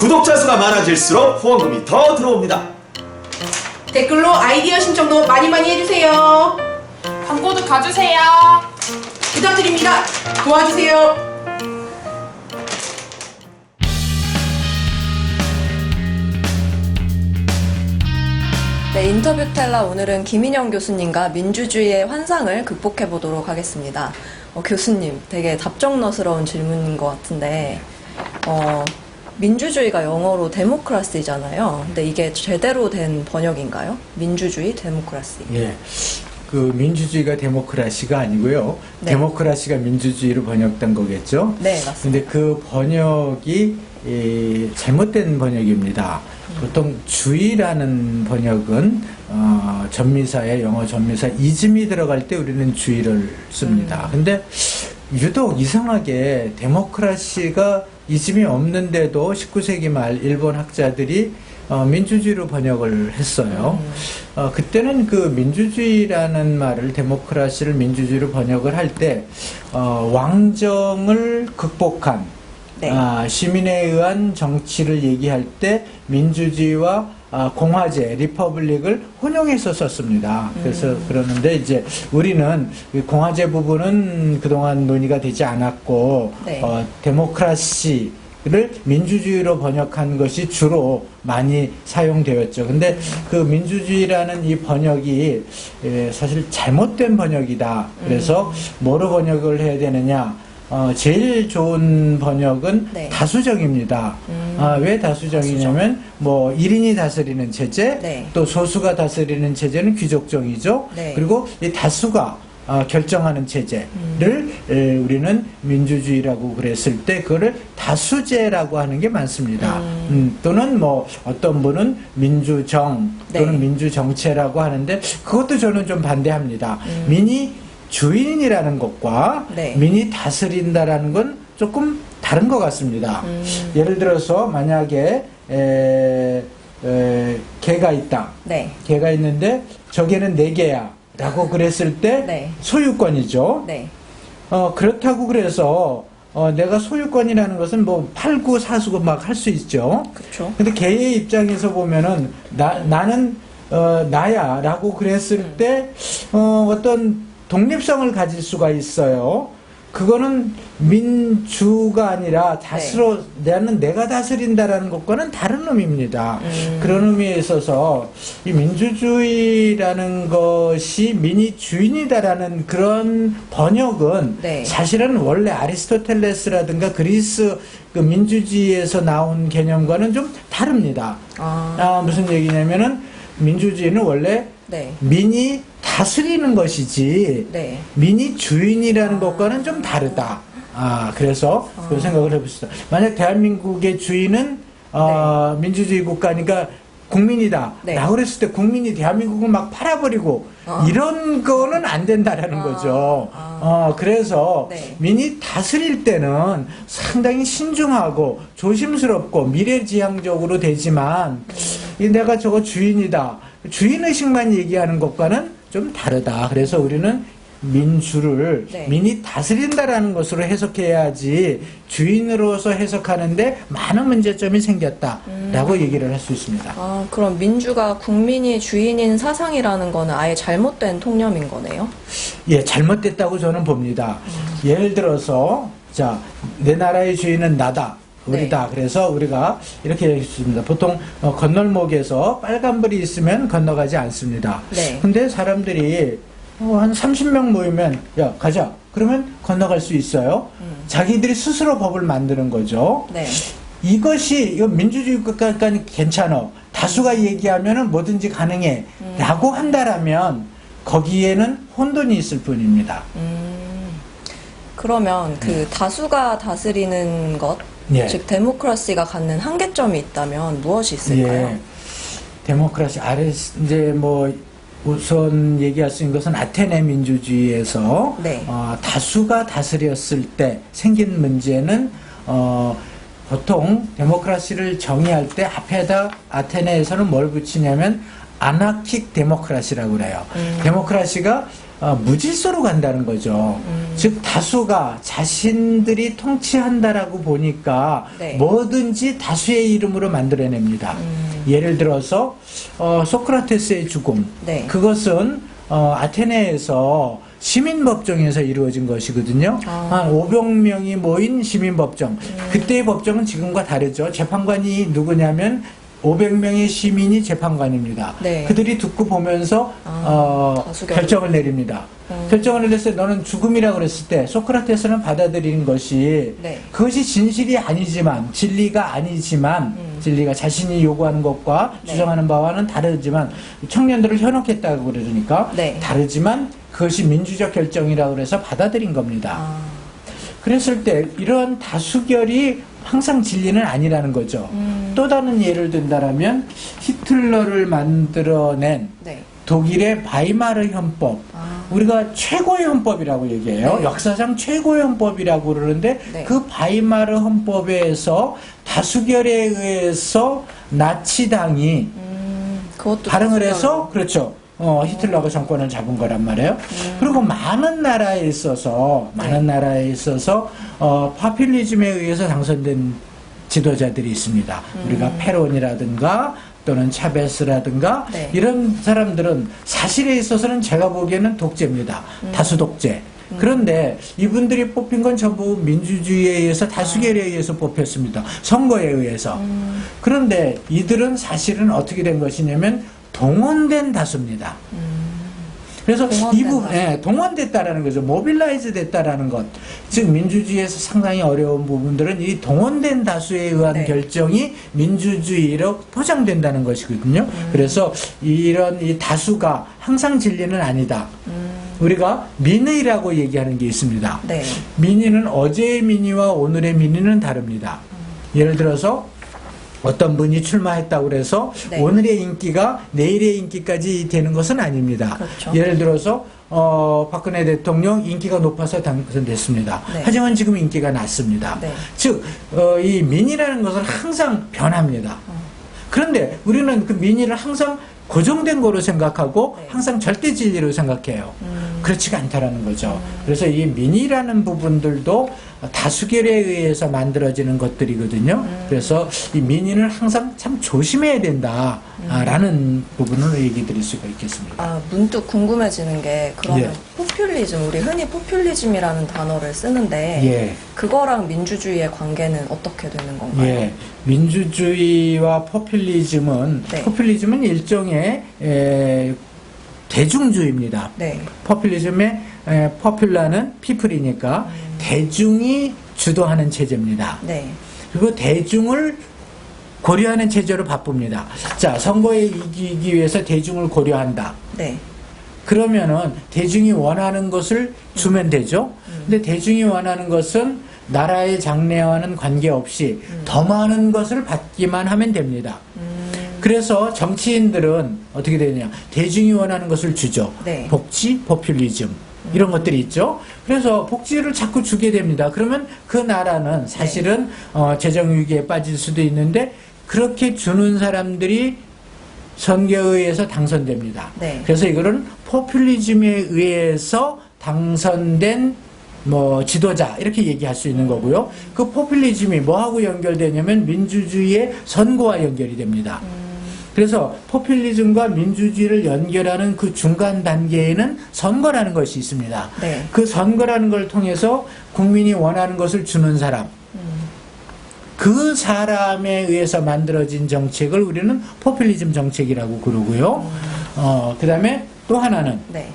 구독자 수가 많아질수록 후원금이 더 들어옵니다. 댓글로 아이디어 신청도 많이 많이 해주세요. 광고도 가주세요. 부탁드립니다. 도와주세요. 네, 인터뷰 텔라 오늘은 김인영 교수님과 민주주의의 환상을 극복해 보도록 하겠습니다. 어, 교수님, 되게 답정너스러운 질문인 것 같은데, 어, 민주주의가 영어로 데모크라시잖아요. 근데 이게 제대로 된 번역인가요? 민주주의, 데모크라시. 예. 그 민주주의가 데모크라시가 아니고요. 네. 데모크라시가 민주주의로 번역된 거겠죠. 네, 맞습니다. 근데 그 번역이 이, 잘못된 번역입니다. 보통 주의라는 번역은 어, 전미사에 영어 전미사 이즘이 들어갈 때 우리는 주의를 씁니다. 근데 유독 이상하게 데모크라시가 이즘이 없는데도 19세기 말 일본 학자들이 어, 민주주의로 번역을 했어요. 어, 그때는 그 민주주의라는 말을 데모크라시를 민주주의로 번역을 할 때 어, 왕정을 극복한 네. 아, 시민에 의한 정치를 얘기할 때 민주주의와 아, 공화제, 리퍼블릭을 혼용해서 썼습니다. 그래서 음. 그러는데 이제 우리는 이 공화제 부분은 그동안 논의가 되지 않았고 네. 어, 데모크라시 를 민주주의로 번역한 것이 주로 많이 사용되었죠. 근데 그 민주주의라는 이 번역이 에, 사실 잘못된 번역이다. 그래서 뭐로 번역을 해야 되느냐? 어, 제일 좋은 번역은 네. 다수정입니다. 음. 아, 왜 다수정이냐면 뭐 1인이 다스리는 체제, 네. 또 소수가 다스리는 체제는 귀족정이죠. 네. 그리고 이 다수가 어, 결정하는 체제를 음. 에, 우리는 민주주의라고 그랬을 때 그거를 다수제라고 하는 게 많습니다. 음. 음, 또는 뭐 어떤 분은 민주정 또는 네. 민주정체라고 하는데 그것도 저는 좀 반대합니다. 음. 민이 주인이라는 것과 네. 민이 다스린다라는 건 조금 다른 것 같습니다. 음. 예를 들어서 만약에 에, 에, 개가 있다. 네. 개가 있는데 저 개는 네 개야. 라고 그랬을 때 네. 소유권이죠. 네. 어, 그렇다고 그래서 어, 내가 소유권이라는 것은 뭐 팔고 사수고 막 할 수 있죠. 그렇죠. 근데 개의 입장에서 보면은 나, 나는 어, 나야 라고 그랬을 음. 때 어, 어떤 독립성을 가질 수가 있어요. 그거는 민주가 아니라 다스로 나는 내가 다스린다라는 것과는 다른 의미입니다. 음. 그런 의미에 있어서 이 민주주의라는 것이 민이 주인이다라는 그런 번역은 네. 사실은 원래 아리스토텔레스라든가 그리스 그 민주주의에서 나온 개념과는 좀 다릅니다. 아, 아, 무슨 얘기냐면은 민주주의는 원래 네. 민이 다스리는 것이지 네. 민이 주인이라는 것과는 좀 다르다. 아, 그래서 그 생각을 해봅시다. 만약 대한민국의 주인은 어, 민주주의 국가니까 국민이다. 네. 라고 그랬을 때 국민이 대한민국을 막 팔아버리고 아. 이런 거는 안 된다라는 아. 거죠. 아. 어, 그래서 네. 민이 다스릴 때는 상당히 신중하고 조심스럽고 미래지향적으로 되지만 이 내가 저거 주인이다. 주인의식만 얘기하는 것과는 좀 다르다. 그래서 우리는 민주를 네. 민이 다스린다라는 것으로 해석해야지 주인으로서 해석하는데 많은 문제점이 생겼다라고 얘기를 할 수 있습니다. 아, 그럼 민주가 국민이 주인인 사상이라는 거는 아예 잘못된 통념인 거네요? 예, 잘못됐다고 저는 봅니다. 예를 들어서 자, 내 나라의 주인은 나다. 우리다. 네. 그래서 우리가 이렇게 얘기했습니다. 보통 어, 건널목에서 빨간불이 있으면 건너가지 않습니다. 네. 근데 사람들이 어, 한 30명 모이면 야, 가자. 그러면 건너갈 수 있어요. 자기들이 스스로 법을 만드는 거죠. 네. 이것이 이거 민주주의 국가니까 괜찮아. 다수가 얘기하면은 뭐든지 가능해. 라고 한다라면 거기에는 혼돈이 있을 뿐입니다. 음, 그러면 그 다수가 다스리는 것, 예. 즉 데모크라시가 갖는 한계점이 있다면 무엇이 있을까요? 예. 데모크라시 아래 이제 뭐 우선 얘기할 수 있는 것은 아테네 민주주의에서 네. 어, 다수가 다스렸을 때 생긴 문제는 어, 보통 데모크라시를 정의할 때 앞에다 아테네에서는 뭘 붙이냐면 아나킥 데모크라시라고 그래요. 음. 데모크라시가 어, 무질서로 간다는 거죠. 즉 다수가 자신들이 통치한다라고 보니까 네. 뭐든지 다수의 이름으로 만들어냅니다. 예를 들어서 어, 소크라테스의 죽음. 네. 그것은 어, 아테네에서 시민법정에서 이루어진 것이거든요. 아. 한 500명이 모인 시민법정. 그때의 법정은 지금과 다르죠. 재판관이 누구냐면 500명의 시민이 재판관입니다. 네. 그들이 듣고 보면서 아, 어. 결정을 내립니다. 음. 결정을 내렸을 때 너는 죽음이라고 그랬을 때 소크라테스는 받아들이는 것이 네. 그것이 진실이 아니지만 진리가 아니지만 진리가 자신이 요구하는 것과 음. 네. 주장하는 바와는 다르지만 청년들을 현혹했다고 그러니까 네. 다르지만 그것이 민주적 결정이라고 그래서 받아들인 겁니다. 아, 그랬을 때 이런 다수결이 항상 진리는 아니라는 거죠. 음. 또 다른 예를 든다라면 히틀러를 만들어낸 네. 독일의 바이마르 헌법. 아. 우리가 최고의 헌법이라고 얘기해요. 네. 역사상 최고의 헌법이라고 그러는데 네. 그 바이마르 헌법에서 다수결에 의해서 나치당이 음, 다수결로. 해서 그렇죠. 어, 히틀러가 정권을 잡은 거란 말이에요. 그리고 많은 나라에 있어서 많은 네. 나라에 있어서 어, 파퓰리즘에 의해서 당선된 지도자들이 있습니다. 우리가 페론이라든가 또는 차베스라든가 네. 이런 사람들은 사실에 있어서는 제가 보기에는 독재입니다. 다수 독재. 그런데 이분들이 뽑힌 건 전부 민주주의에 의해서 다수결에 의해서 뽑혔습니다. 선거에 의해서. 그런데 이들은 사실은 어떻게 된 것이냐면 동원된 다수입니다. 그래서 동원된 이 부분. 예, 동원됐다라는 거죠. 모빌라이즈 됐다라는 것. 즉, 민주주의에서 상당히 어려운 부분들은 이 동원된 다수에 의한 네. 결정이 민주주의로 포장된다는 것이거든요. 음. 그래서 이런 이 다수가 항상 진리는 아니다. 음. 우리가 민의라고 얘기하는 게 있습니다. 네. 민의는 어제의 민의와 오늘의 민의는 다릅니다. 예를 들어서 어떤 분이 출마했다고 그래서 네. 오늘의 인기가 내일의 인기까지 되는 것은 아닙니다. 그렇죠. 예를 들어서 어, 박근혜 대통령 인기가 높아서 당선됐습니다. 네. 하지만 지금 인기가 낮습니다. 네. 즉, 어, 이 민의라는 것은 항상 변합니다. 어. 그런데 우리는 그 민의를 항상 고정된 거로 생각하고 네. 항상 절대 진리로 생각해요. 음. 그렇지가 않다라는 거죠. 그래서 이 민의라는 부분들도 다수결에 의해서 만들어지는 것들이거든요. 음. 그래서 이 민의는 항상 참 조심해야 된다라는 부분을 얘기 드릴 수가 있겠습니다. 아, 문득 궁금해지는 게 그러면 예. 포퓰리즘, 우리 흔히 포퓰리즘이라는 단어를 쓰는데 예. 그거랑 민주주의의 관계는 어떻게 되는 건가요? 예, 민주주의와 포퓰리즘은 네. 포퓰리즘은 일종의 에, 대중주의입니다. 네. 포퓰리즘의 에, 포퓰라는 피플이니까 음. 대중이 주도하는 체제입니다. 네. 그리고 대중을 고려하는 체제로 바쁩니다. 자, 선거에 이기기 위해서 대중을 고려한다. 네. 그러면은 대중이 원하는 것을 주면 되죠. 음. 근데 대중이 원하는 것은 나라의 장래와는 관계없이 음. 더 많은 것을 받기만 하면 됩니다. 그래서 정치인들은 어떻게 되느냐. 대중이 원하는 것을 주죠. 네. 복지, 포퓰리즘. 이런 것들이 있죠. 그래서 복지를 자꾸 주게 됩니다. 그러면 그 나라는 사실은 어, 재정 위기에 빠질 수도 있는데 그렇게 주는 사람들이 선거에 의해서 당선됩니다. 네. 그래서 이거는 포퓰리즘에 의해서 당선된 뭐 지도자 이렇게 얘기할 수 있는 거고요. 그 포퓰리즘이 뭐하고 연결되냐면 민주주의의 선거와 연결이 됩니다. 그래서 포퓰리즘과 민주주의를 연결하는 그 중간 단계에는 선거라는 것이 있습니다. 네. 그 선거라는 걸 통해서 국민이 원하는 것을 주는 사람, 그 사람에 의해서 만들어진 정책을 우리는 포퓰리즘 정책이라고 그러고요. 어, 그 다음에 또 하나는 네.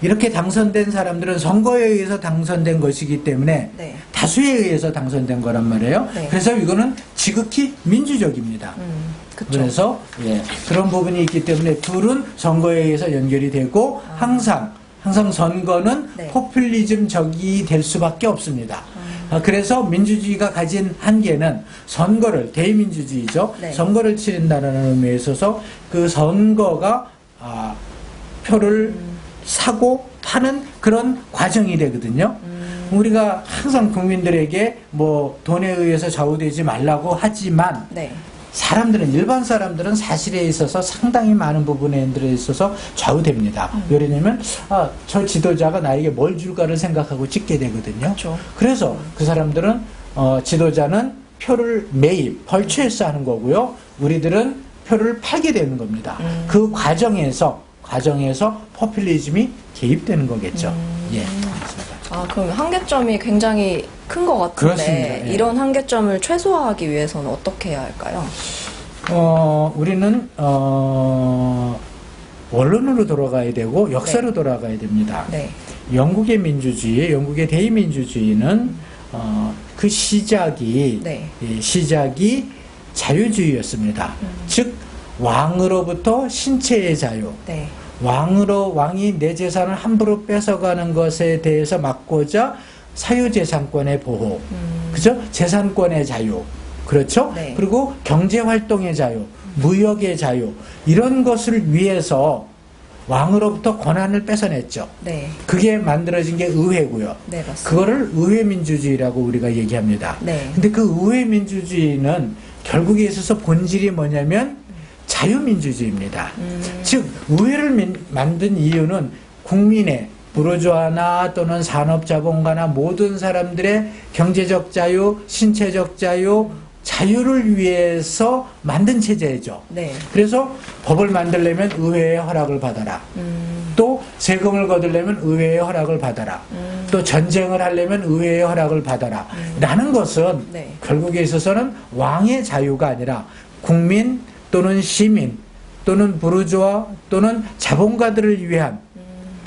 이렇게 당선된 사람들은 선거에 의해서 당선된 것이기 때문에 네. 다수에 의해서 당선된 거란 말이에요. 네. 그래서 이거는 지극히 민주적입니다. 음, 그쵸. 그래서 예, 그런 부분이 있기 때문에 둘은 선거에 의해서 연결이 되고 항상 항상 선거는 아. 네. 포퓰리즘적이 될 수밖에 없습니다. 아, 그래서 민주주의가 가진 한계는 선거를 대민주주의죠. 네. 선거를 치른다는 의미에 있어서 그 선거가 아, 표를 음. 사고 파는 그런 과정이 되거든요. 음. 우리가 항상 국민들에게 뭐 돈에 의해서 좌우되지 말라고 하지만 네. 사람들은 일반 사람들은 사실에 있어서 상당히 많은 부분에 있어서 좌우됩니다. 왜냐면 아, 저 지도자가 나에게 뭘 줄까를 생각하고 찍게 되거든요. 그렇죠. 그래서 그 사람들은 어, 지도자는 표를 매입, 벌초해서 하는 거고요. 우리들은 표를 팔게 되는 겁니다. 음. 그 과정에서 과정에서 포퓰리즘이 개입되는 거겠죠. 음. 예, 그렇습니다. 아, 그럼 한계점이 굉장히 큰 것 같은데. 예. 이런 한계점을 최소화하기 위해서는 어떻게 해야 할까요? 어, 우리는 어, 원론으로 돌아가야 되고 역사로 네. 돌아가야 됩니다. 네. 영국의 민주주의, 영국의 대의민주주의는 어, 그 시작이 네. 예, 시작이 자유주의였습니다. 즉 왕으로부터 신체의 자유, 네. 왕으로 왕이 내 재산을 함부로 뺏어가는 것에 대해서 막고자 사유재산권의 보호, 음. 그죠? 재산권의 자유, 그렇죠? 네. 그리고 경제활동의 자유, 무역의 자유 이런 것을 위해서 왕으로부터 권한을 뺏어냈죠. 네. 그게 만들어진 게 의회고요. 네, 맞습니다. 그거를 의회민주주의라고 우리가 얘기합니다. 네. 근데 그 의회민주주의는 결국에 있어서 본질이 뭐냐면 자유민주주의입니다. 음. 즉 의회를 민- 만든 이유는 국민의 부르주아나 또는 산업자본가나 모든 사람들의 경제적 자유, 신체적 자유, 자유를 위해서 만든 체제죠. 네. 그래서 법을 만들려면 의회의 허락을 받아라. 음. 또 세금을 거두려면 의회의 허락을 받아라. 음. 또 전쟁을 하려면 의회의 허락을 받아라. 라는 것은 네. 결국에 있어서는 왕의 자유가 아니라 국민 또는 시민 또는 부르주아 또는 자본가들을 위한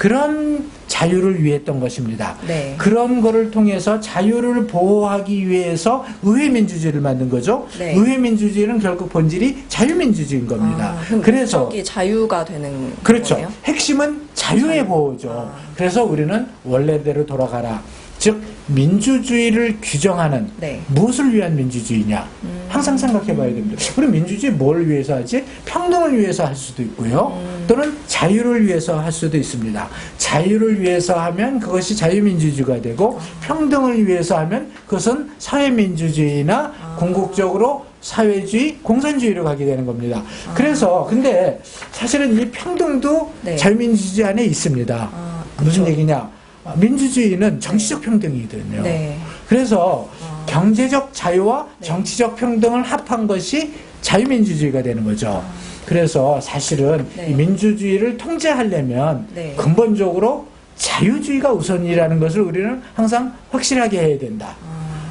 그런 자유를 위했던 것입니다. 네. 그런 거를 통해서 자유를 보호하기 위해서 의회민주주의를 만든 거죠. 네. 의회민주주의는 결국 본질이 자유민주주의인 겁니다. 아, 그래서 자유가 되는 그렇죠. 거네요? 핵심은 자유의 자유. 보호죠. 아. 그래서 우리는 원래대로 돌아가라. 즉 민주주의를 규정하는 네. 무엇을 위한 민주주의냐 음. 항상 생각해 봐야 됩니다. 우리 민주주의 뭘 위해서 하지? 평등을 위해서 할 수도 있고요. 음. 또는 자유를 위해서 할 수도 있습니다. 자유를 위해서 하면 그것이 자유민주주의가 되고 평등을 위해서 하면 그것은 사회민주주의나 아. 궁극적으로 사회주의, 공산주의로 가게 되는 겁니다. 그래서 근데 사실은 이 평등도 네. 자유민주주의 안에 있습니다. 아, 무슨 그쵸. 얘기냐? 아, 민주주의는 정치적 평등이거든요. 네. 그래서 아. 경제적 자유와 네. 정치적 평등을 합한 것이 자유민주주의가 되는 거죠. 그래서 사실은 아. 네. 이 민주주의를 통제하려면 네. 근본적으로 자유주의가 우선이라는 것을 우리는 항상 확실하게 해야 된다.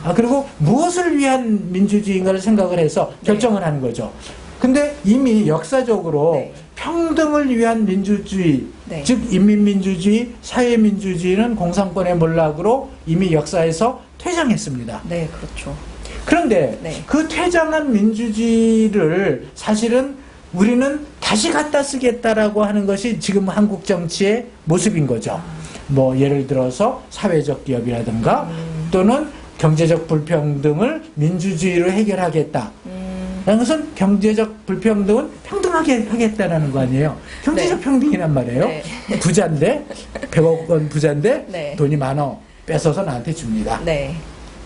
아, 그리고 무엇을 위한 민주주의인가를 생각을 해서 네. 결정을 하는 거죠. 근데 이미 역사적으로 네. 평등을 위한 민주주의, 네. 즉 인민민주주의, 사회민주주의는 공산권의 몰락으로 이미 역사에서 퇴장했습니다. 네, 그렇죠. 그런데 네. 그 퇴장한 민주주의를 사실은 우리는 다시 갖다 쓰겠다라고 하는 것이 지금 한국 정치의 모습인 거죠. 뭐 예를 들어서 사회적 기업이라든가 음. 또는 경제적 불평등을 민주주의로 해결하겠다. 음. 라는 것은 경제적 불평등은 평등하게 하겠다라는 거 아니에요. 경제적 네. 평등이란 말이에요. 네. 부자인데 100억 원 부자인데 네. 돈이 많어 뺏어서 나한테 줍니다. 네.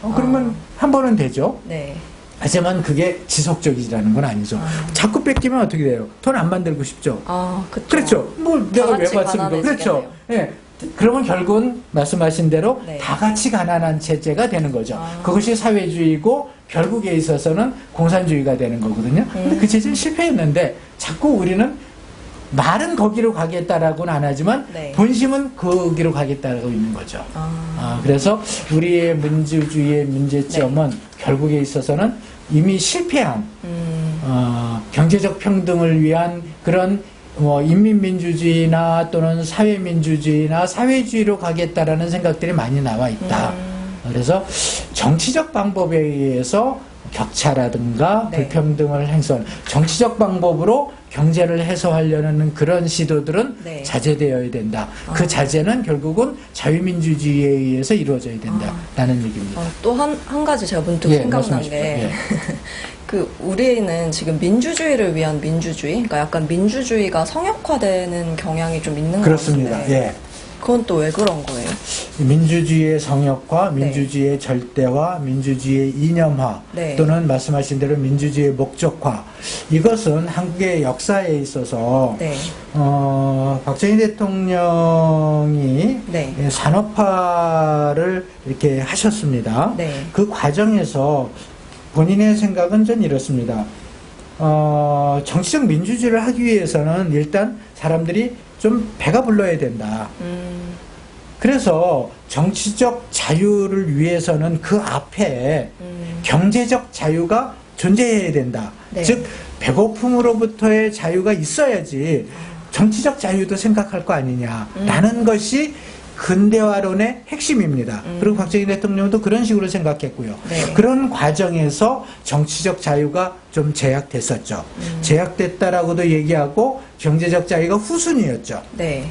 어, 그러면 한 번은 되죠. 네. 하지만 그게 지속적이라는 건 아니죠. 자꾸 뺏기면 어떻게 돼요? 돈 안 만들고 싶죠. 아. 그렇죠. 뭐 내가 왜 받습니까? 그렇죠. 예. 그러면 결국은 말씀하신 대로 네. 다 같이 가난한 체제가 되는 거죠. 아. 그것이 사회주의고 결국에 있어서는 공산주의가 되는 거거든요. 근데 음. 그 체제는 실패했는데 자꾸 우리는 말은 거기로 가겠다라고는 안 하지만 네. 본심은 거기로 가겠다라고 있는 거죠. 아, 아, 그래서 우리의 민주주의의 문제점은 결국에 있어서는 이미 실패한 음, 어, 경제적 평등을 위한 그런 뭐 인민민주주의나 또는 사회민주주의나 사회주의로 가겠다라는 생각들이 많이 나와 있다. 음. 그래서 정치적 방법에 의해서 격차라든가 네. 불평등을 행선 정치적 방법으로 경제를 해소하려는 그런 시도들은 네. 자제되어야 된다. 아. 그 자제는 결국은 자유민주주의에 의해서 이루어져야 된다라는 얘기입니다. 어, 또 한, 한 가지 제가 문득 예, 생각난. 게, 예. 그, 우리는 지금 민주주의를 위한 민주주의? 그러니까 약간 민주주의가 성역화되는 경향이 좀 있는 것. 같은데. 예. 그건 또 왜 그런 거예요? 민주주의의 성역화, 네. 민주주의의 절대화, 민주주의의 이념화 네. 또는 말씀하신 대로 민주주의의 목적화 이것은 한국의 역사에 있어서 네. 어, 박정희 대통령이 네. 예, 산업화를 이렇게 하셨습니다. 네. 그 과정에서 본인의 생각은 전 이렇습니다. 어, 정치적 민주주의를 하기 위해서는 일단 사람들이 좀 배가 불러야 된다. 음, 그래서 정치적 자유를 위해서는 그 앞에 음, 경제적 자유가 존재해야 된다. 네. 즉 배고픔으로부터의 자유가 있어야지 정치적 자유도 생각할 거 아니냐라는 것이 근대화론의 핵심입니다. 그리고 박정희 대통령도 그런 식으로 생각했고요. 음. 네. 그런 과정에서 정치적 자유가 좀 제약됐었죠. 음. 제약됐다라고도 얘기하고 경제적 자유가 후순위였죠. 네.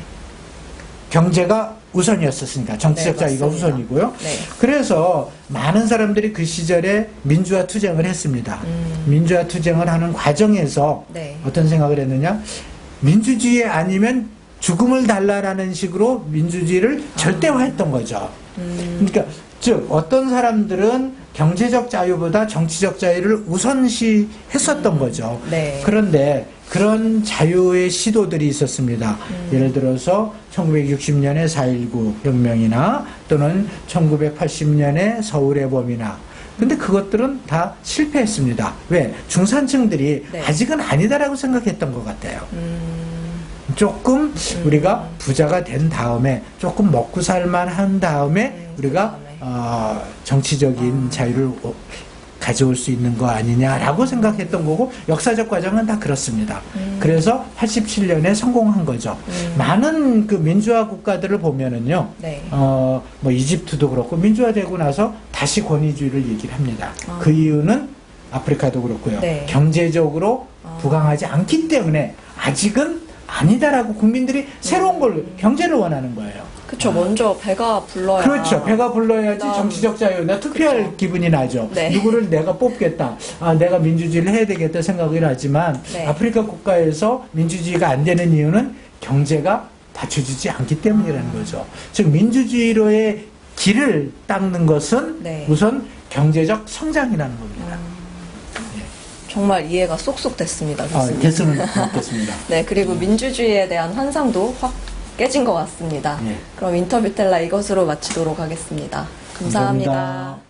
경제가 우선이었었으니까 정치적 네, 자유가. 우선이고요. 네. 그래서 많은 사람들이 그 시절에 민주화 투쟁을 했습니다. 민주화 투쟁을 하는 과정에서 음. 네. 어떤 생각을 했느냐? 민주주의 아니면 죽음을 달라라는 식으로 민주주의를 절대화했던 거죠. 음. 그러니까 즉 어떤 사람들은 경제적 자유보다 정치적 자유를 우선시했었던 거죠. 네. 그런데 그런 자유의 시도들이 있었습니다. 예를 들어서 1960년의 4.19 혁명이나 또는 1980년의 서울의 봄이나 근데 그것들은 다 실패했습니다. 왜? 중산층들이 네. 아직은 아니다라고 생각했던 것 같아요. 음, 조금 우리가 부자가 된 다음에 조금 먹고 살만 한 다음에 음, 우리가 그다음에. 어, 정치적인 자유를 어, 가져올 수 있는 거 아니냐라고 생각했던 거고 역사적 과정은 다 그렇습니다. 음. 그래서 87년에 성공한 거죠. 많은 그 민주화 국가들을 보면은요. 네. 어, 뭐 이집트도 그렇고 민주화되고 나서 다시 권위주의를 얘기를 합니다. 아. 그 이유는 아프리카도 그렇고요. 네. 경제적으로 아. 부강하지 않기 때문에 아직은 아니다라고 국민들이 새로운 걸 경제를 원하는 거예요. 그쵸. 먼저 배가 불러야. 그렇죠. 배가 불러야지 그다음- 정치적 자유. 나 투표할. 기분이 나죠. 네. 누구를 내가 뽑겠다. 아, 내가 민주주의를 해야 되겠다 생각이 나지만 네. 아프리카 국가에서 민주주의가 안 되는 이유는 경제가 받쳐주지 않기 때문이라는 거죠. 즉 민주주의로의 길을 닦는 것은 네. 우선 경제적 성장이라는 겁니다. 정말 이해가 쏙쏙 됐습니다. 아, 교수님. 됐으면 좋겠습니다. 네, 그리고 민주주의에 대한 환상도 확 깨진 것 같습니다. 예. 그럼 인터뷰 텔라 이것으로 마치도록 하겠습니다 감사합니다. 감사합니다.